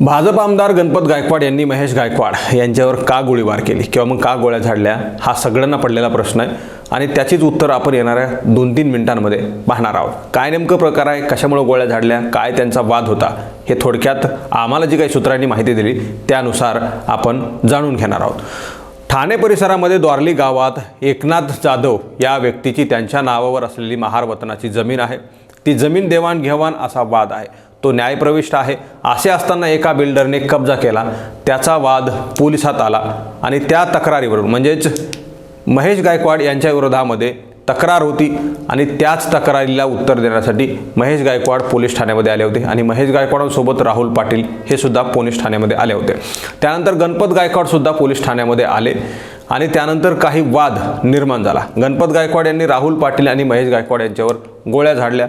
भाजप आमदार गणपत गायकवाड यांनी महेश गायकवाड यांच्यावर का गोळीबार केली? किंवा मग का गोळ्या झाडल्या? हा सगळ्यांना पडलेला प्रश्न आहे. आणि त्याचीच उत्तर आपण येणाऱ्या दोन तीन मिनिटांमध्ये पाहणार आहोत. काय नेमकं प्रकार आहे? कशामुळे गोळ्या झाडल्या? काय त्यांचा वाद होता? हे थोडक्यात आम्हाला जी काही सूत्रांनी माहिती दिली त्यानुसार आपण जाणून घेणार आहोत. ठाणे परिसरामध्ये द्वारली गावात एकनाथ जाधव या व्यक्तीची त्यांच्या नावावर असलेली महार वतनाची जमीन आहे. ती जमीन देवाणघेवाण असा वाद आहे. तो न्यायप्रविष्ट आहे. असे असताना एका बिल्डरने कब्जा केला. त्याचा वाद पोलिसात आला आणि त्या तक्रारीवरून म्हणजेच महेश गायकवाड यांच्या विरोधामध्ये तक्रार होती आणि त्याच तक्रारीला उत्तर देण्यासाठी महेश गायकवाड पोलीस ठाण्यामध्ये आले होते आणि महेश गायकवाडांसोबत राहुल पाटील हे सुद्धा पोलीस ठाण्यामध्ये आले होते. त्यानंतर गणपत गायकवाडसुद्धा पोलीस ठाण्यामध्ये आले आणि त्यानंतर काही वाद निर्माण झाला. गणपत गायकवाड यांनी राहुल पाटील आणि महेश गायकवाड यांच्यावर गोळ्या झाडल्या.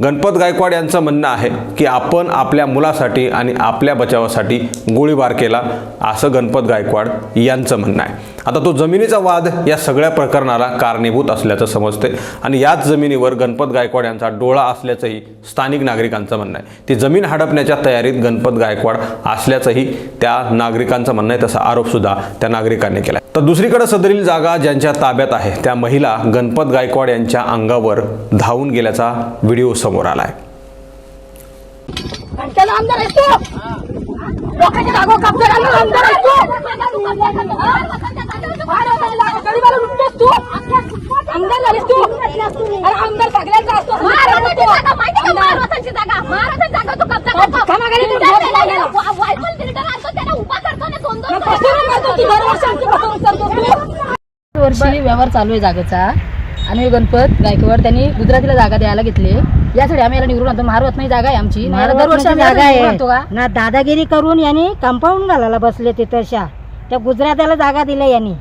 गणपत गायकवाड यांचं म्हणणं आहे की आपण आपल्या मुलासाठी आणि आपल्या बचावासाठी गोळीबार केला असं गणपत गायकवाड यांचं म्हणणं आहे. आता तो जमिनीचा वाद या सगळ्या प्रकरणाला कारणीभूत असल्याचं समजते आणि याच जमिनीवर गणपत गायकवाड यांचा डोळा असल्याचंही स्थानिक नागरिकांचं म्हणणं आहे. ती जमीन हडपण्याच्या तयारीत गणपत गायकवाड असल्याचंही त्या नागरिकांचं म्हणणं आहे तसा आरोपसुद्धा त्या नागरिकांनी केला तर दुसरीकडे सदरील जागा ज्यांच्या ताब्यात आहे त्या महिला गणपत गायकवाड यांच्या अंगावर धावून गेल्याचा व्हिडिओ समोर आला आहे त्याला आमदार आहेस तू? लोकांच्या जागो कब्जा करणार आमदार आहेस तू? गरीबाला लुटतोस तू आमदार झालीस तू? अरे आमदार सगळ्यांचा असतो. घमाघाली तू घर चालवलेला. मग फसवणूक करतो? तू दरवर्षी आमची फसवणूक करतो तू वर्षी व्यवहार चालू आहे जागेचा. आणि गणपत गायकवाड त्यांनी गुजरातीला जागा द्यायला घेतली यासाठी आम्ही याला निवडून आणतो. महारवत नाही जागा आहे आमची. याला दरवर्षी आम्ही जागा याला निवडून आणतो का? आहे ना दादागिरी करून यांनी कंपाऊंड घालायला बसले तिथं शा त्या गुजरात्याला जागा दिल्या यांनी.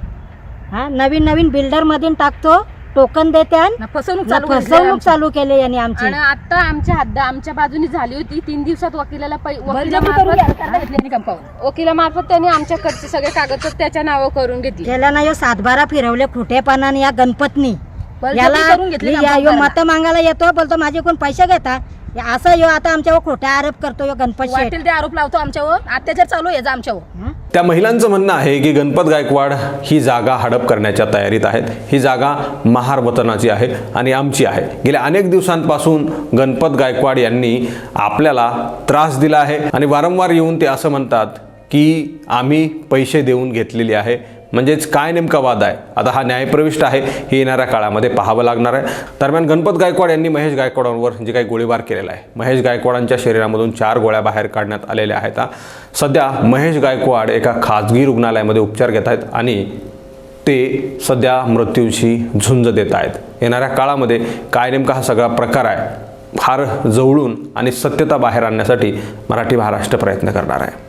हा नवीन नवीन बिल्डर मधून टाकतो टोकन देत्यान ना फसवणूक चालू केली फसवणूक आमची. चालू केली यांनी आमची. आणि आता आमच्या हद्द आमच्या बाजूनी झाली होती. तीन दिवसात वकिलाला पै- बळजबरी करून वकिलामार्फत त्यांना घेतली यांनी कंपाऊंड. वकिलामार्फत त्यांनी आमच्याकडचे सगळे कागदपत्र त्याच्या नावावर करून घेतले. त्याला ना यो सातबारा फिरवले खोटेपणाने या गणपतनी. याला करून घेतली या- कंपाऊंड यो करायला. मत मागायला येतो बोलतो माझे कोण पैसे घेता? या असं यो आता आमच्यावर खोटे आरोप करतो यो गणपत शेठ. वाटेल ते आरोप लावतो आमच्यावर. अत्याचार चालू आहे आमच्यावर? त्या महिलांचं म्हणणं आहे की गणपत गायकवाड ही जागा हडप करण्याच्या तयारीत आहेत. ही जागा महार वतनाची आहे आणि आमची आहे. गेल्या अनेक दिवसांपासून गणपत गायकवाड यांनी आपल्याला त्रास दिला आहे आणि वारंवार येऊन ते असं म्हणतात की आम्ही पैसे देऊन घेतलेली आहे. म्हणजेच काय नेमका वाद आहे? आता हा न्यायप्रविष्ट आहे हे येणाऱ्या काळामध्ये पाहावं लागणार आहे. दरम्यान गणपत गायकवाड यांनी महेश गायकवाडांवर जे काही गोळीबार केलेला आहे महेश गायकवाडांच्या शरीरामधून चार गोळ्या बाहेर काढण्यात आलेल्या आहेत. सध्या महेश गायकवाड एका खाजगी रुग्णालयामध्ये उपचार घेत आहेत आणि ते सध्या मृत्यूशी झुंज देत आहेत. येणाऱ्या काळामध्ये काय नेमका हा सगळा प्रकार आहे फार जवळून आणि सत्यता बाहेर आणण्यासाठी मराठी महाराष्ट्र प्रयत्न करणार आहे.